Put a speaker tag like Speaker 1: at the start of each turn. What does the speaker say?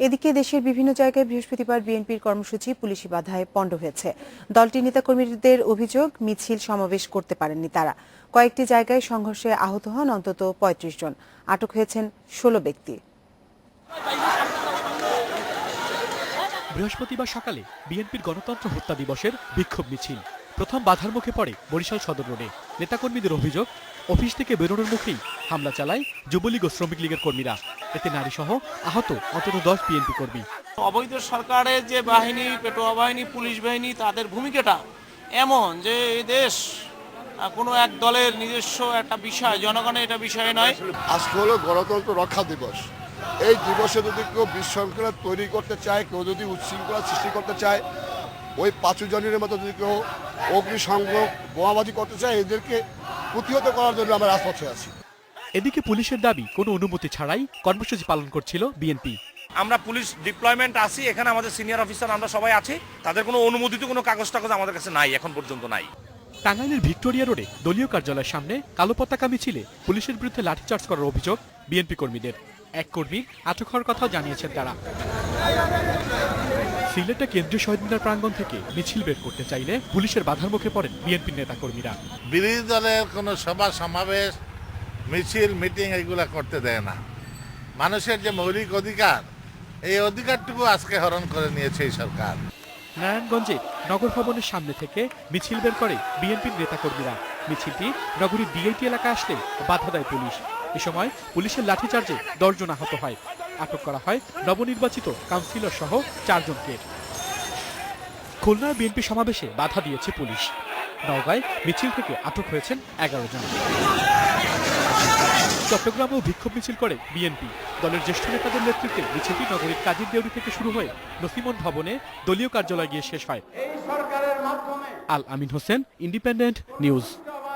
Speaker 1: এদিকে দেশের বিভিন্ন জায়গায় বৃহস্পতিবার বিএনপির কর্মসূচি পুলিশি বাধায় পণ্ড হয়েছে। দলটির নেতাকর্মীদের অভিযোগ মিছিল সমাবেশ করতে পারেননি তারা। কয়েকটি জায়গায় সংঘর্ষে আহত হন অন্তত পঁয়ত্রিশ জন। আটক হয়েছেন ষোলো ব্যক্তি।
Speaker 2: বৃহস্পতিবার সকালে বিএনপির গণতন্ত্র হত্যা দিবসের বিক্ষোভ মিছিল। প্রথম বাধার মুখে পড়ে বরিশাল সদর রোডে। নেতাকর্মীদের অভিযোগ, অফিস থেকে বেরোনোর মুখেই হামলা চালায় যুবলীগ ও শ্রমিক লীগের কর্মীরা। এতে নারীসহ আহত অন্তত দশ বিএনপি কর্মী।
Speaker 3: অবৈধ সরকারের যে বাহিনী পেটোয়া বাহিনী পুলিশ বাহিনী তাদের ভূমিকাটা এমন যে এই দেশ কোনো এক দলের নিজস্ব একটা বিষয় জনগণের এটা বিষয় নয়।
Speaker 4: আজকে হলো গণতন্ত্র রক্ষা দিবস। এই দিবসে যদি কেউ বিশৃঙ্খলা তৈরি করতে চায় কেউ যদি উচ্ছৃঙ্খলা সৃষ্টি করতে চায় ওই পাঁচু জনের মতো যদি কেউ অগ্নিসংযোগ বোমাবাজি করতে চায় এদেরকে প্রতিহত করার জন্য আমরা রাজপথে আছি।
Speaker 2: এদিকে পুলিশের দাবি কোনো অনুমতি ছাড়াই কর্মসূচি পালন করছিল বিএনপি।
Speaker 5: আমরা পুলিশ ডিপ্লয়মেন্ট আছি এখানে আমাদের সিনিয়র অফিসার আমরা সবাই আছি। তাদের কোনো অনুমোদিত কোনো কাগজ টাগজ আমাদের কাছে নাই এখন পর্যন্ত নাই।
Speaker 2: টাঙ্গাইলের ভিক্টোরিয়া রোডে দলীয় কার্যালয়ের সামনে কালো পতাকা মিছিলে পুলিশের বিরুদ্ধে লাঠিচার্জ করার অভিযোগ বিএনপি কর্মীদের। এক কর্মী আটক হওয়ার কথাও জানিয়েছেন তারা। সিলেটে কেন্দ্রীয় শহীদ মিনার প্রাঙ্গণ থেকে মিছিল বের করতে চাইলে পুলিশের বাধার মুখে পড়েন বিএনপির নেতাকর্মীরা।
Speaker 6: বিরোধী দলের কোনো সভা সমাবেশ মিছিল, মিটিং এগুলা করতে দেয় না। মানুষের যে মৌলিক অধিকার, এই অধিকারটুকু আজকে হরণ করে নিয়েছে এই সরকার।
Speaker 2: নারায়ণগঞ্জে নগর ভবনের সামনে থেকে মিছিল বের করে বিএনপির নেতাকর্মীরা। মিছিলটি নগরীর ডিআইটি এলাকা আসলে বাধা দেয় পুলিশ। এ সময় পুলিশের লাঠিচার্জে দশজন আহত হয়। আটক করা হয় নবনির্বাচিত কাউন্সিলর সহ চারজনকে। খুলনার বিএনপি সমাবেশে বাধা দিয়েছে পুলিশ। নওগাঁয় মিছিল থেকে আটক হয়েছেন এগারো জন। চট্টগ্রামেও বিক্ষোভ মিছিল করে বিএনপি। দলের জ্যেষ্ঠ নেতাদের নেতৃত্বে মিছিলটি নগরীর কাজীর দেউরি থেকে শুরু হয়ে নসিমন ভবনে দলীয় কার্যালয়ে গিয়ে শেষ হয়। Al Amin Hossain Independent News.